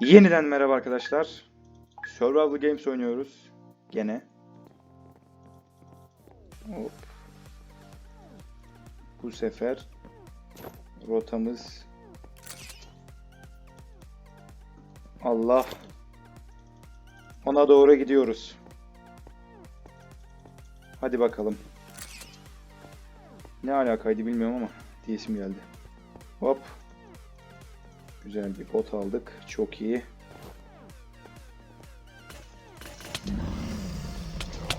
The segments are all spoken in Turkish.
Yeniden merhaba arkadaşlar. Survival Games oynuyoruz. Gene. Hop. Bu sefer rotamız Allah ona doğru gidiyoruz. Hadi bakalım. Ne alakaydı bilmiyorum ama diyesim geldi. Hop. Güzel bir bot aldık. Çok iyi.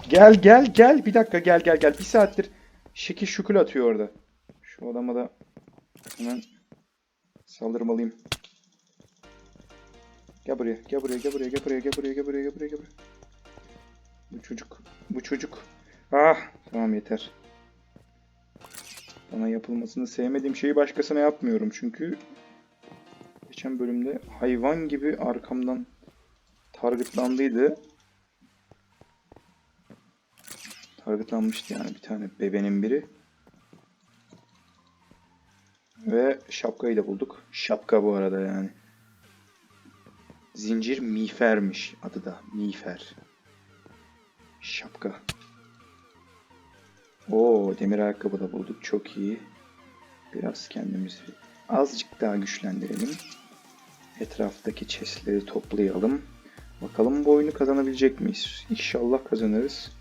Gel gel gel. Bir dakika gel gel gel. Bir saattir şekil şukul atıyor orada. Şu adama da hemen saldırmalıyım. Gel buraya, gel buraya, gel buraya, gel buraya, gel buraya, gel buraya, gel buraya, gel buraya. Bu çocuk, bu çocuk. Ah, tamam yeter. Bana yapılmasını sevmediğim şeyi başkasına yapmıyorum çünkü geçen bölümde hayvan gibi arkamdan targetlandıydı. Targetlanmıştı yani bir tane bebenin biri. Ve şapkayı da bulduk. Şapka bu arada yani. Zincir miğfermiş adı da. Miğfer. Şapka. Oo demir ayakkabı da bulduk. Çok iyi. Biraz kendimizi azıcık daha güçlendirelim. Etraftaki chestleri toplayalım. Bakalım bu oyunu kazanabilecek miyiz? İnşallah kazanırız.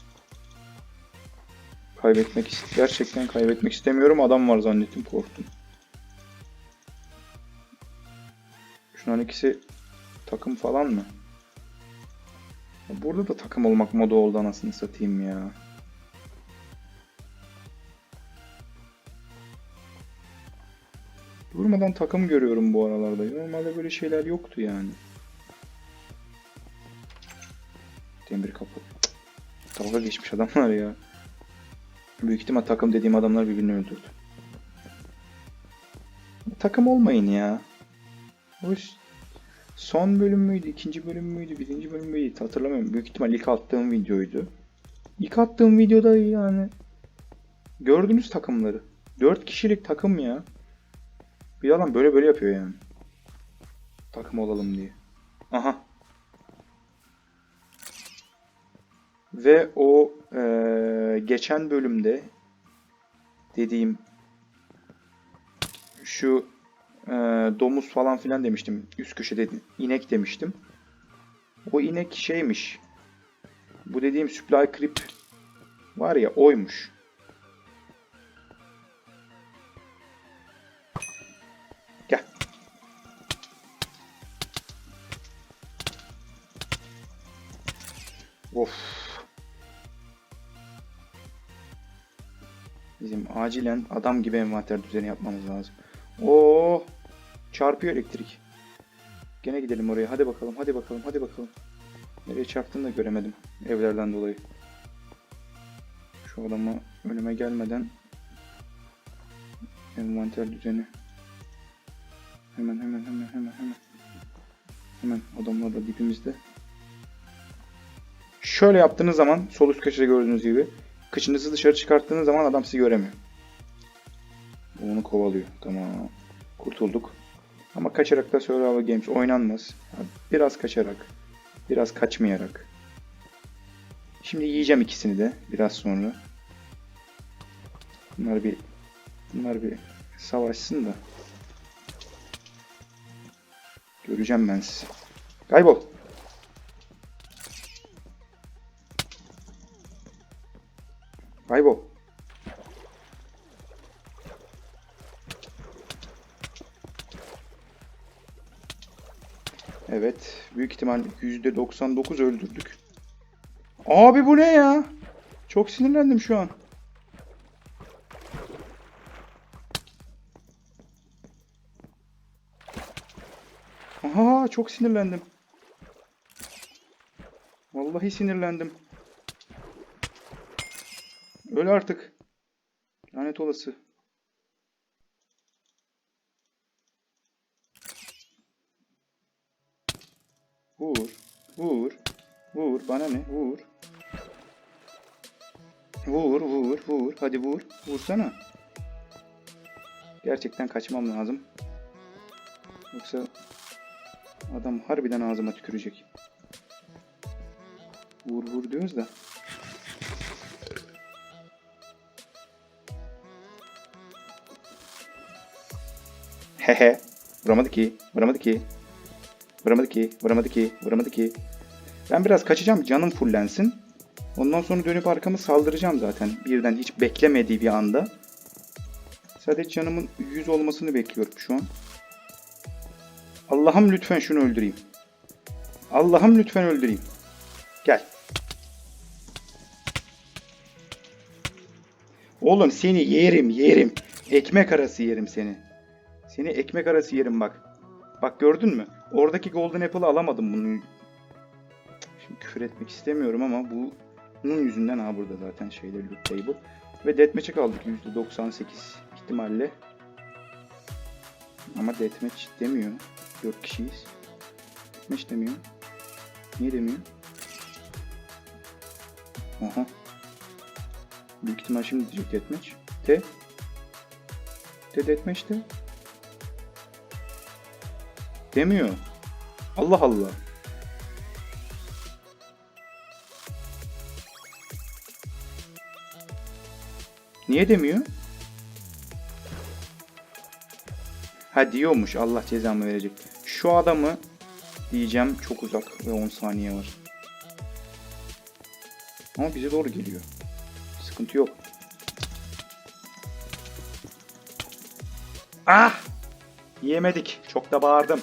Kaybetmek gerçekten kaybetmek istemiyorum. Adam var zannettim korktum. Şunların ikisi takım falan mı? Burada da takım olmak moda oldu anasını satayım ya. Durmadan takım görüyorum bu aralarda. Normalde böyle şeyler yoktu yani. Demir kapı. Dalga geçmiş adamlar ya. Büyük ihtimal takım dediğim adamlar birbirini öldürdü. Takım olmayın ya. İş- son bölüm müydü, ikinci bölüm müydü, birinci bölüm müydü hatırlamıyorum. Büyük ihtimal ilk attığım videoydu. İlk attığım videoda yani gördünüz takımları. 4 kişilik takım ya. Bir adam böyle böyle yapıyor yani. Takım olalım diye. Aha. Ve o eee, geçen bölümde dediğim şu eee, domuz falan filan demiştim. Üst köşede inek demiştim. O inek şeymiş. Bu dediğim supply creep var ya oymuş. Of. Bizim acilen adam gibi envanter düzeni yapmamız lazım. Oo! Çarpıyor elektrik. Gene gidelim oraya. Hadi bakalım, hadi bakalım, hadi bakalım. Nereye çarptığını da göremedim evlerden dolayı. Şu adama önüme gelmeden envanter düzeni. Hemen hemen hemen hemen hemen. Hemen adamlar da dibimizde. Şöyle yaptığınız zaman sol üst köşede gördüğünüz gibi kıçınızı dışarı çıkarttığınız zaman adam sizi göremiyor. Onu kovalıyor. Tamam. Kurtulduk. Ama kaçarak da Survival Games oynanmaz. Biraz kaçarak. Biraz kaçmayarak. Şimdi yiyeceğim ikisini de biraz sonra. Bunlar bir bunlar bir savaşsın da. Göreceğim ben sizi. Kaybol. Kaybol. Evet. Büyük ihtimal %99 öldürdük. Abi bu ne ya? Çok sinirlendim şu an. Aha çok sinirlendim. Vallahi sinirlendim. Öl artık. Lanet olası. Vur. Vur. Vur. Bana ne? Vur. Vur, vur, vur. Hadi vur. Vursana. Gerçekten kaçmam lazım. Yoksa Adam harbiden ağzıma tükürecek. Vur vur diyoruz da. Hehe. Vuramadı ki. Vuramadı ki. Vuramadı ki. Vuramadı ki. Vuramadı ki. Ben biraz kaçacağım. Canım fullensin. Ondan sonra dönüp arkamı saldıracağım zaten. Birden hiç beklemediği bir anda. Sadece canımın 100 olmasını bekliyorum şu an. Allah'ım lütfen şunu öldüreyim. Allah'ım lütfen öldüreyim. Gel. Oğlum seni yerim yerim. Ekmek arası yerim seni. Seni ekmek arası yerim bak. Bak gördün mü? Oradaki Golden Apple'ı alamadım bunu. Şimdi küfür etmek istemiyorum ama bu bunun yüzünden ha burada zaten şeyler loot table. Ve deathmatch'e kaldık %98 ihtimalle. Ama deathmatch demiyor. 4 kişiyiz. Deathmatch demiyor. Niye demiyor? Aha. Büyük ihtimal şimdi diyecek deathmatch. De. De deathmatch de. Demiyor. Allah Allah. Niye demiyor? Ha diyormuş Allah cezamı verecek. Şu adamı diyeceğim çok uzak ve 10 saniye var. Ama bize doğru geliyor. Sıkıntı yok. Ah! Yemedik. Çok da bağırdım.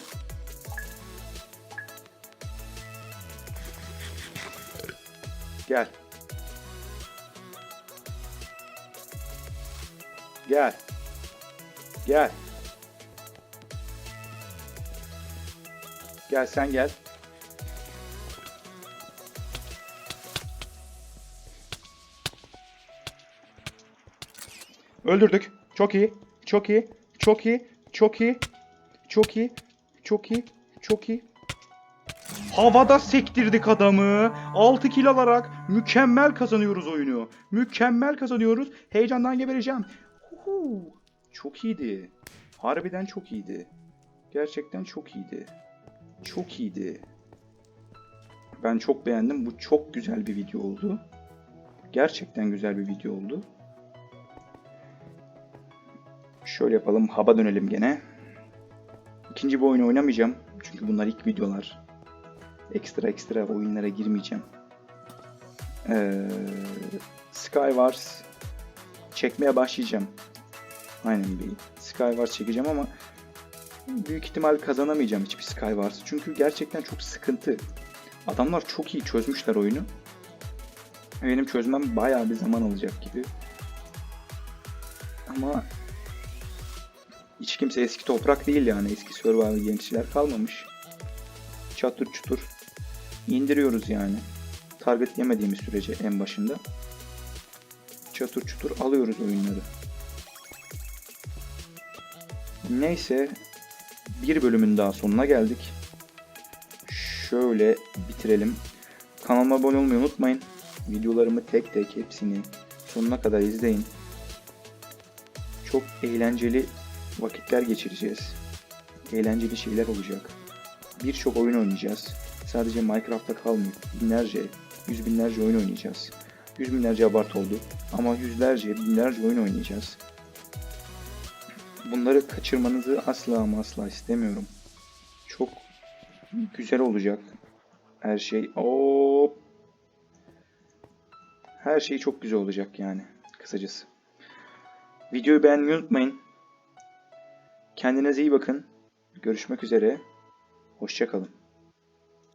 Gel. Gel. Gel. Gel sen gel. Öldürdük. Çok iyi. Çok iyi. Çok iyi. Çok iyi. Çok iyi. Çok iyi. Çok iyi. Havada sektirdik adamı. 6 kill alarak mükemmel kazanıyoruz oyunu. Mükemmel kazanıyoruz. Heyecandan gebereceğim. Huhu. Çok iyiydi. Harbiden çok iyiydi. Gerçekten çok iyiydi. Çok iyiydi. Ben çok beğendim. Bu çok güzel bir video oldu. Gerçekten güzel bir video oldu. Şöyle yapalım. Haba dönelim gene. İkinci bir oyunu oynamayacağım. Çünkü bunlar ilk videolar. Ekstra ekstra oyunlara girmeyeceğim. Ee, Skywars çekmeye başlayacağım. Aynen bir Skywars çekeceğim ama büyük ihtimal kazanamayacağım hiçbir Skywars. Çünkü gerçekten çok sıkıntı. Adamlar çok iyi çözmüşler oyunu. Benim çözmem bayağı bir zaman alacak gibi. Ama hiç kimse eski toprak değil yani. Eski survival gençler kalmamış. Çatır çutur indiriyoruz yani. Target yemediğimiz sürece en başında. Çatır çutur alıyoruz oyunları. Neyse bir bölümün daha sonuna geldik. Şöyle bitirelim. Kanalıma abone olmayı unutmayın. Videolarımı tek tek hepsini sonuna kadar izleyin. Çok eğlenceli vakitler geçireceğiz. Eğlenceli şeyler olacak. Birçok oyun oynayacağız. Sadece Minecraft'ta kalmayıp binlerce, yüz binlerce oyun oynayacağız. Yüz binlerce abart oldu ama yüzlerce, binlerce oyun oynayacağız. Bunları kaçırmanızı asla ama asla istemiyorum. Çok güzel olacak. Her şey hop. Her şey çok güzel olacak yani kısacası. Videoyu beğenmeyi unutmayın. Kendinize iyi bakın. Görüşmek üzere. Hoşçakalın.